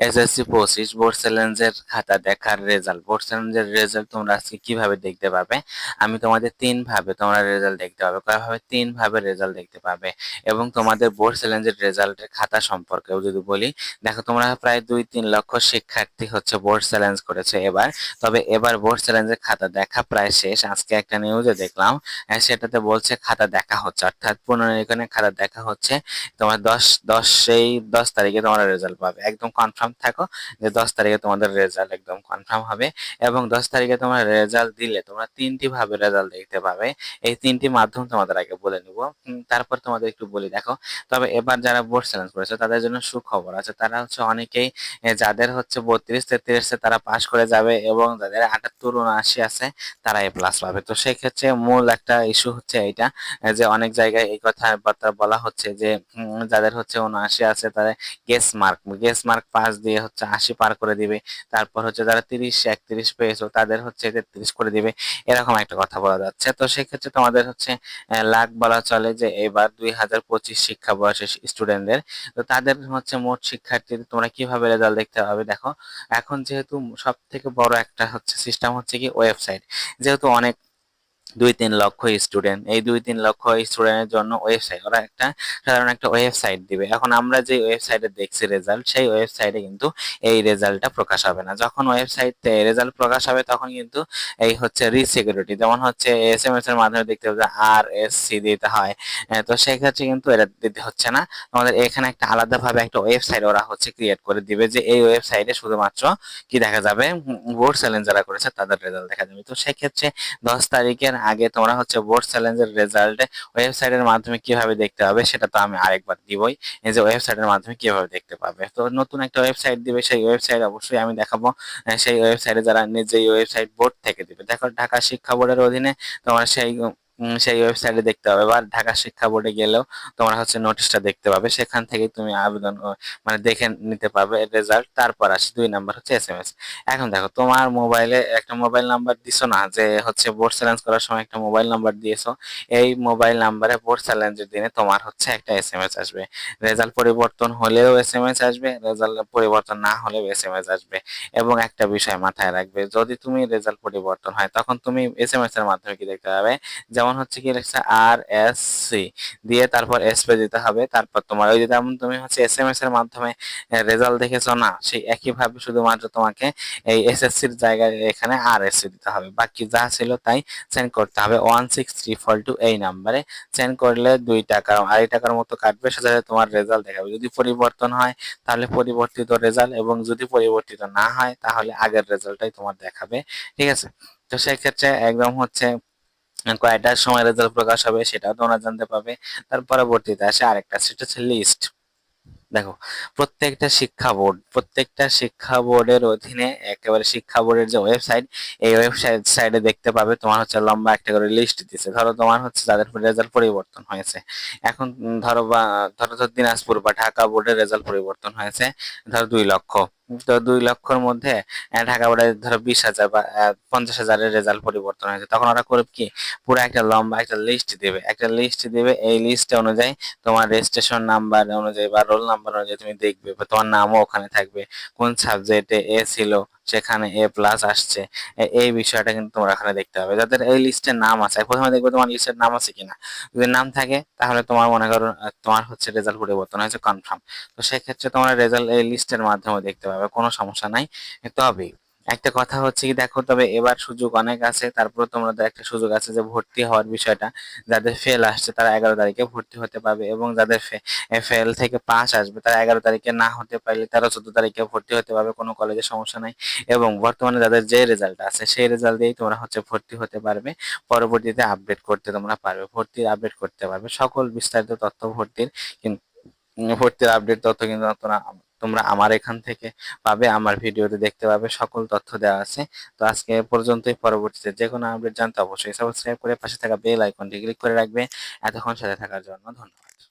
SSC পঁচিশ board চ্যালেঞ্জের খাতা দেখার রেজাল্ট বোর্ড চ্যালেঞ্জের রেজাল্ট তোমরা আজকে কীভাবে দেখতে পাবে? আমি তোমাদের তিন ভাবে তোমরা রেজাল্ট দেখতে পাবে। কয়ভাবে? তিন ভাবে রেজাল্ট দেখতে পাবে। এবং তোমাদের বোর্ড চ্যালেঞ্জের রেজাল্টের খাতা সম্পর্কেও যদি বলি, দেখো তোমরা প্রায় দুই তিন লক্ষ শিক্ষার্থী হচ্ছে বোর্ড চ্যালেঞ্জ করেছে এবার। তবে এবার বোর্ড চ্যালেঞ্জের খাতা দেখা প্রায় শেষ। আজকে একটা নিউজে দেখলাম সেটাতে বলছে খাতা দেখা হচ্ছে। অর্থাৎ পুনর্নিরীক্ষণে খাতা দেখা হচ্ছে। তোমার দশ দশ সেই দশ তারিখে তোমরা রেজাল্ট পাবে। একদম কনফার্ম থাকো যে দশ তারিখে তোমাদের রেজাল্ট একদম কনফার্ম হবে এবং দশ তারিখে তোমরা রেজাল্ট দিলে তোমরা তিনটি ভাবে রেজাল্ট দেখতে পাবে। এই তিনটি মাধ্যম তোমাদের আগে বলে নিব। তারপর তোমাদের একটু বলি দেখো তবে এবার যারা বোর্ড চ্যালেঞ্জ করেছে তাদের জন্য সুখবর আছে। তারা হচ্ছে অনেকেই যাদের হচ্ছে বত্রিশ তেত্রিশে তারা পাশ করে যাবে এবং যাদের আটাত্তর উনআশি আছে তারা এ প্লাস পাবে। তো সেই ক্ষেত্রে মূল একটা ইস্যু হচ্ছে এইটা এ, যে অনেক জায়গায় এই কথাবার্তা বলা হচ্ছে যে যাদের হচ্ছে উনআশি আছে তারা guess mark guess mark pass দিয়ে হচ্ছে আশি পার করে দিবে। তারপর হচ্ছে যারা তিরিশ, একত্রিশ পেয়েছ, তাদের হচ্ছে তেত্রিশ করে দিবে। এরকম একটা কথা বলা যাচ্ছে। তো সেক্ষেত্রে তোমাদের হচ্ছে লাখ বলা চলে যে এবার দুই হাজার পঁচিশ শিক্ষা বয়সের স্টুডেন্টদের তো তাদের হচ্ছে মোট শিক্ষার্থীদের তোমরা কীভাবে রেজাল্ট দেখতে পাবে দেখো। এখন যেহেতু সব থেকে বড় একটা হচ্ছে সিস্টেম হচ্ছে কি ওয়েবসাইট যেহেতু অনেক দুই তিন লক্ষ স্টুডেন্ট এই দুই তিন লক্ষ স্টুডেন্টের জন্য ওয়েবসাইট ওরা একটা সাধারণ একটা ওয়েবসাইট দিবে। এখন আমরা যে ওয়েবসাইটে দেখছি রেজাল্ট সেই ওয়েবসাইটে কিন্তু এই রেজাল্টটা প্রকাশ হবে না। যখন ওয়েবসাইটে রেজাল্ট প্রকাশ হবে, তখন কিন্তু এই হচ্ছে রিসিকিউরিটি যেমন হচ্ছে এস এম এস এর মাধ্যমে দেখতে হবে আর এস সি দিতে হয়। তো সেই ক্ষেত্রে কিন্তু এটা দিতে হচ্ছে না। আমাদের এখানে একটা আলাদাভাবে একটা ওয়েবসাইট ওরা হচ্ছে ক্রিয়েট করে দিবে যে এই ওয়েবসাইটে শুধুমাত্র কি দেখা যাবে বোর্ড চ্যালেঞ্জ যারা করেছে, তাদের রেজাল্ট দেখা যাবে। তো সেক্ষেত্রে দশ তারিখের আগে তোমরা হচ্ছে বোর্ড চ্যালেঞ্জের রেজাল্ট ওয়েবসাইটের মাধ্যমে কীভাবে দেখতে পাবে সেটা তো আমি আরেকবার দিবই। এই যে ওয়েবসাইটের মাধ্যমে কীভাবে দেখতে পাবে। তো নতুন একটা ওয়েবসাইট দিবে, সেই ওয়েবসাইট অবশ্যই আমি দেখাবো। সেই ওয়েবসাইটে যারা নিজেই ওয়েবসাইট বোর্ড থেকে দিবে। দেখো ঢাকা শিক্ষা বোর্ডের অধীনে তোমরা সেই সেই ওয়েবসাইটে দেখতে পাবে বা ঢাকা শিক্ষা বোর্ডে গেলেও তোমরা হচ্ছে নোটিশটা দেখতে পাবে। সেখান থেকে তুমি আবেদন মানে দেখে নিতে পারবে রেজাল্ট তারপর আসে দুই নাম্বার হচ্ছে এস এম এস এখন দেখো, তোমার মোবাইলে একটা মোবাইল নাম্বার দিছো না, যে হচ্ছে বোর্ড চ্যালেঞ্জ করার সময় একটা মোবাইল নাম্বার দিয়েছ, এই মোবাইল নাম্বারে বোর্ড চ্যালেঞ্জের দিনে তোমার হচ্ছে একটা এস এম এস আসবে। রেজাল্ট পরিবর্তন হলেও এস এম এস আসবে রেজাল্ট পরিবর্তন না হলেও এস এম এস আসবে। এবং একটা বিষয় মাথায় রাখবে, যদি তুমি রেজাল্ট পরিবর্তন হয়, তখন তুমি এস এম এস এর মাধ্যমে কি দেখতে পাবে? যেমন হচ্ছে কি লিখছে আর এস সি দিয়ে তারপর এস পে দিতে হবে। তারপর তোমার ওই যেমন তুমি হচ্ছে এস এম এস এর মাধ্যমে রেজাল্ট দেখেছ না, সেই একইভাবে শুধুমাত্র তোমাকে এই এসএসসির জায়গায় এখানে আর এস সি দিতে হবে। বাকি যা ছিল তাই সেন্ড করতে হবে। One six three four two এই নাম্বারে সেন্ড করলে দুই টাকা আড়াই টাকার মতো কাটবে, সেটাতে তোমার রেজাল্ট দেখাবে। যদি পরিবর্তন হয়, তাহলে পরিবর্তিত রেজাল্ট এবং যদি পরিবর্তিত না হয়, তাহলে আগের রেজাল্টটাই তোমার দেখাবে। ঠিক আছে? তো সেক্ষেত্রে একদম হচ্ছে কয়টার সময় রেজাল্ট প্রকাশ হবে, সেটাও তোমরা জানতে পাবে তার পরবর্তীতে আসে আরেকটা, সেটা হচ্ছে লিস্ট দেখো, প্রত্যেকটা শিক্ষা বোর্ড প্রত্যেকটা শিক্ষা বোর্ডের অধীনে, একেবারে শিক্ষা বোর্ডের যে ওয়েবসাইট এই ওয়েবসাইট সাইডে দেখতে পাবে তোমার হচ্ছে লম্বা একটা করে লিস্ট দিছে। ধরো তোমার হচ্ছে যাদের রেজাল্ট পরিবর্তন হয়েছে। এখন ধরো বা, ধরো ধরো দিনাজপুর বা ঢাকা বোর্ডের রেজাল্ট পরিবর্তন হয়েছে, ধরো দুই লক্ষ। তো দুই লক্ষর মধ্যে ঢাকা বোর্ডে ধরো বিশ হাজার বা পঞ্চাশ হাজারের রেজাল্ট পরিবর্তন হয়েছে। তখন ওরা করবে কি? পুরো একটা লম্বা একটা লিস্ট দেবে। একটা লিস্ট দেবে। এই লিস্ট অনুযায়ী তোমার রেজিস্ট্রেশন নাম্বার অনুযায়ী বা রোল নাম্বার অনুযায়ী তুমি দেখবে বা তোমার নামও ওখানে থাকবে। কোন সাবজেক্টে এ ছিল সেখানে এ প্লাস আসছে এই বিষয়টা কিন্তু তোমরা এখানে দেখতে হবে যাদের এই লিস্টের নাম আছে, প্রথমে দেখবে তোমার লিস্টের নাম আছে কিনা। যদি নাম থাকে, তাহলে তোমার মনে করো তোমার হচ্ছে রেজাল্ট পরিবর্তন হয়েছে কনফার্ম তো সেক্ষেত্রে তোমার রেজাল্ট এই লিস্টের মাধ্যমে দেখতে পাবে, কোনো সমস্যা নাই। তবে একটা কথা হচ্ছে কি, দেখো, তবে এবার সুযোগ অনেক আছে। তারপরে তোমাদের একটা সুযোগ আছে যে ভর্তি হওয়ার বিষয়টা। যাদের ফেল আসছে, তারা এগারো তারিখে ভর্তি হতে পারবে এবং যাদের ফেল থেকে পাস আসবে, তারা এগারো তারিখে না হতে পারলে তারা চোদ্দ তারিখে ভর্তি হতে পারবে, কোনো কলেজে সমস্যা নাই। এবং বর্তমানে যাদের যে রেজাল্ট আছে, সেই রেজাল্ট দিয়েই তোমরা হচ্ছে ভর্তি হতে পারবে। পরবর্তীতে আপডেট করতে তোমরা পারবে, ভর্তির আপডেট করতে পারবে। সকল বিস্তারিত তথ্য ভর্তির কিন্তু ভর্তির আপডেট তথ্য কিন্তু তোমরা তোমরা আমার এখান থেকে পাবে, আমার ভিডিওতে দেখতে পাবে, সকল তথ্য দেওয়া আছে। তো আজকে পর্যন্তই, পরবর্তীতে যে কোনো আপডেট জানতে অবশ্যই সাবস্ক্রাইব করে পাশে থাকা বেল আইকনটি ক্লিক করে রাখবে। এতক্ষণ সাথে থাকার জন্য ধন্যবাদ।